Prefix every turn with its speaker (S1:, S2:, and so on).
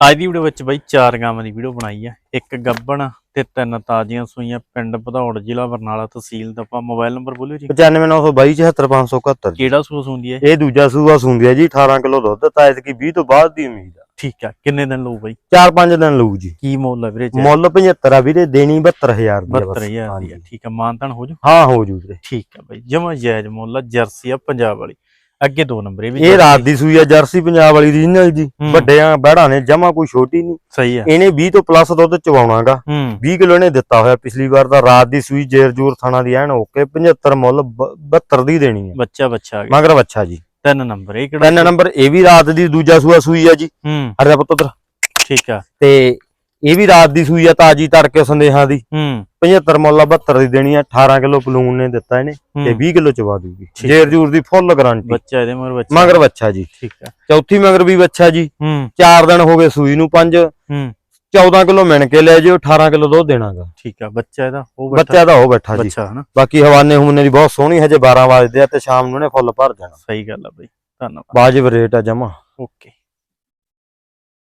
S1: ਅੱਜ ਦੀ ਵੀਡੀਓ ਵਿੱਚ ਬਾਈ ਚਾਰ ਗਾਵਾਂ ਦੀ ਵੀਡੀਓ ਬਣਾਈ ਆ। ਇੱਕ ਗੱਬਣ ਤੇ ਤਿੰਨ ਤਾਜ਼ੀਆਂ ਸੂਈਆਂ ਪਿੰਡ ਭਦੌੜ ਜ਼ਿਲ੍ਹਾ ਬਰਨਾਲਾ ਤਹਿਸੀਲ ਦਾ। ਆਪਾਂ ਮੋਬਾਈਲ ਨੰਬਰ ਬੋਲਿਓ ਜੀ।
S2: 95922 77571
S1: ਕਿਹੜਾ ਸੂਆ ਸੂੰਦੀ ਹੈ
S2: ਇਹ? ਦੂਜਾ ਸੂਆ ਸੁੰਦੀ ਹੈ ਜੀ 18 ਕਿਲੋ ਦੁੱਧ ਤਾਂ ਐਤਕੀ 20 ਤੋਂ ਬਾਅਦ ਦੀ ਉਮੀਦ ਆ।
S1: ਠੀਕ ਆ ਕਿੰਨੇ ਦਿਨ ਲਊ ਬਾਈ?
S2: 4-5 ਦਿਨ ਲਊ ਜੀ।
S1: ਕੀ ਮੁੱਲ ਹੈ ਵੀਰੇ
S2: ਮੁੱਲ 75 ਆ ਵੀਰੇ ਦੇਣੀ 72000 ਦੀ ਆ ਬਸ।
S1: 72000 ਦੀ ਆ।
S2: ਹਾਂਜੀ।
S1: ਠੀਕ ਆ ਮਾਨਤਨ ਹੋ ਜੂ?
S2: ਹਾਂ ਹੋ ਜੂ ਵੀਰੇ।
S1: ਠੀਕ ਆ ਬਾਈ ਜਮਾ ਜਾਇਜ਼ ਮੁੱਲ ਆ ਜਰਸੀ ਆ ਪੰਜਾਬ ਵਾਲੀ। ਅੱਗੇ ਦੋ ਨੰਬਰ ਇਹ ਵੀ
S2: ਇਹ ਰਾਤ ਦੀ ਸੂਈ ਆ ਜਰਸੀ ਪੰਜਾਬ ਵਾਲੀ ਰੀਜਨਲ ਜੀ। ਵੱਡਿਆਂ ਬਹਿੜਾਂ ਨੇ ਜਮਾ ਕੋਈ ਛੋਟੀ ਨਹੀਂ।
S1: ਸਹੀ ਆ।
S2: ਇਹਨੇ 20 ਤੋਂ ਪਲੱਸ ਦੁੱਧ ਚਵਾਉਣਾਗਾ।
S1: ਹੂੰ।
S2: 20 ਕਿਲੋ ਨੇ ਦਿੱਤਾ ਹੋਇਆ ਪਿਛਲੀ ਵਾਰ ਦਾ ਰਾਤ ਦੀ ਸੂਈ ਜੇਰ ਜੂਰ ਥਾਣਾ ਦੀ ਐਨ ਓਕੇ 75 ਮੁੱਲ ਬ- 72 ਦੀ ਦੇਣੀ ਹੈ
S1: ਬੱਚਾ ਬੱਚਾ
S2: ਮਗਰ ਬੱਚਾ ਜੀ।
S1: ਤਿੰਨ ਨੰਬਰ ਇਹ ਕਿਹੜਾ
S2: ਤਿੰਨ ਨੰਬਰ ਇਹ ਵੀ ਰਾਤ ਦੀ ਦੂਜਾ ਸੂਆ ਸੂਈ ਆ ਜੀ।
S1: ਹੂੰ।
S2: ਅਰੇ ਪੁੱਤ ਉੱਧਰ।
S1: ਠੀਕ ਆ।
S2: ਤੇ ਇਹ ਵੀ ਰਾਤ ਦੀ ਸੂਈ ਆ ਤਾਜੀ ਤੜਕੇ ਸੰਦੇਹਾਂ ਦੀ।
S1: ਹੂੰ।
S2: 75 ਮੁੱਲ 72 ਦੀ ਦੇਣੀ ਆ 18 ਕਿਲੋ ਪਲੂਨ ਨੇ ਦਿੱਤਾ ਇਹਨੇ। ਤੇ 20 ਕਿਲੋ ਚਵਾ ਦੂਗੀ। ਜੇਰ ਜੂਰ ਦੀ ਫੁੱਲ ਗਾਰੰਟੀ।
S1: ਬੱਚਾ ਇਹਦੇ ਮਗਰ ਬੱਚਾ।
S2: ਮਗਰ ਬੱਚਾ ਜੀ।
S1: ਠੀਕ ਆ।
S2: ਚੌਥੀ ਮਗਰ ਵੀ ਬੱਚਾ ਜੀ।
S1: ਹੂੰ।
S2: 4 ਦਿਨ ਹੋ ਗਏ ਸੂਈ ਨੂੰ 5
S1: ਹੂੰ।
S2: 14 ਕਿਲੋ ਮਿਣ ਕੇ ਲੈ ਜਿਓ 18 ਕਿਲੋ ਦੁੱਧ ਦੇਣਾਗਾ।
S1: ਠੀਕ ਆ ਬੱਚਾ ਇਹਦਾ ਉਹ ਬੈਠਾ।
S2: ਬੱਚਾ ਦਾ ਉਹ ਬੈਠਾ ਜੀ।
S1: ਬੱਚਾ ਹਨਾ?
S2: ਬਾਕੀ ਹਵਾਨੇ ਹੁਮਨੇ ਦੀ ਬਹੁਤ ਸੋਹਣੀ ਹਜੇ 12 ਵਜਦੇ ਆ ਤੇ ਸ਼ਾਮ ਨੂੰ ਨੇ ਫੁੱਲ ਭਰ ਜਾਣਾ।
S1: ਸਹੀ ਗੱਲ ਆ ਬਈ ਧੰਨਵਾਦ।
S2: ਵਾਜਬ ਰੇਟ ਆ ਜਮਾ।
S1: ਓਕੇ।